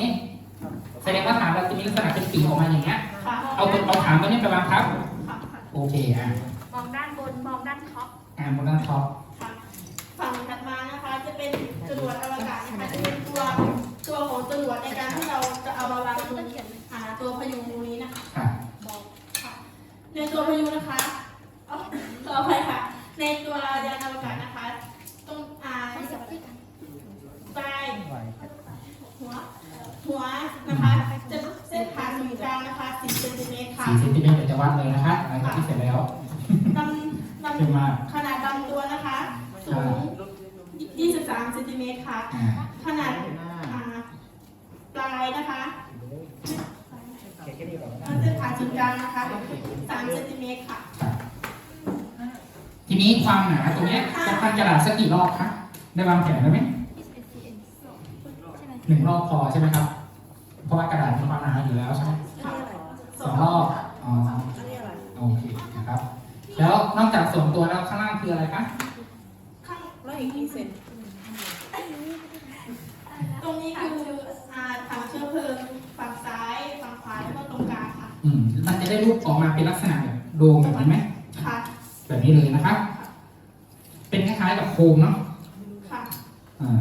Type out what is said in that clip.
นี้ แสดงว่าฐานเราจะมีลักษณะเป็นปีกออกมาอย่างเงี้ยค่ะเอาตัวเอาฐานตัวนี้ไปวางทับค่ะโอเคอะมองด้านบนมองด้านท็อปอ่าบนด้านท็อปค่ะฝั่งถัดมานะคะจะเป็นจรวดอวกาศนะคะจะเป็นตัวตัวของจรวดในการที่เราจะเอามาวางบนอ่าตัวพยุงตรงนี้นะคะค่ะค่ะในตัวพายุนะคะเอาต่อไปค่ะ ในตัวยานอวกาศนะคะตรงอ่าปลายหัว หัวนะคะจะเส้นผ่านศูนย์กลางนะคะ10เซนติเมตรค่ะสี่เซนติเมตรเดี๋ยวจะวัดเลยนะคะหลังจากที่เสร็จแล้ว ลำลขึ้นมาำขนาดลำตัวนะคะ สูง 23เซนติเมตรค่ะ อ่าขนาดอ่าปลายนะคะเส้นผ่านศูนย์กลางนะคะ3เซนติเมตรค่ะ ทีนี้ความหนาตรงเนี้ยจะพันกระดาษสักกี่รอบคะได้วางแผนไว้ไหมหนึ่งรอบพอใช่ไหมครับ เพราะว่ากระดาษมีความหนาอยู่แล้วใช่ไหมค่ะสองรอบอ๋อโอเคนะครับ แล้วนอกจากส่วนตัวแล้วข้างล่างคืออะไรคะข้างแล้วอีกกี่เซนตรงนี้คืออ่าถังเชื้อเพลิงฝั่งซ้ายฝั่งขวาแล้วก็ตรงกลางค่ะ อืมมันจะได้รูปออกมาเป็นลักษณะแบบโดมแบบนี้ไหมค่ะ แบบนี้เลยนะครับ เป็นคล้ายๆกับโคมเนาะค่ะอ่า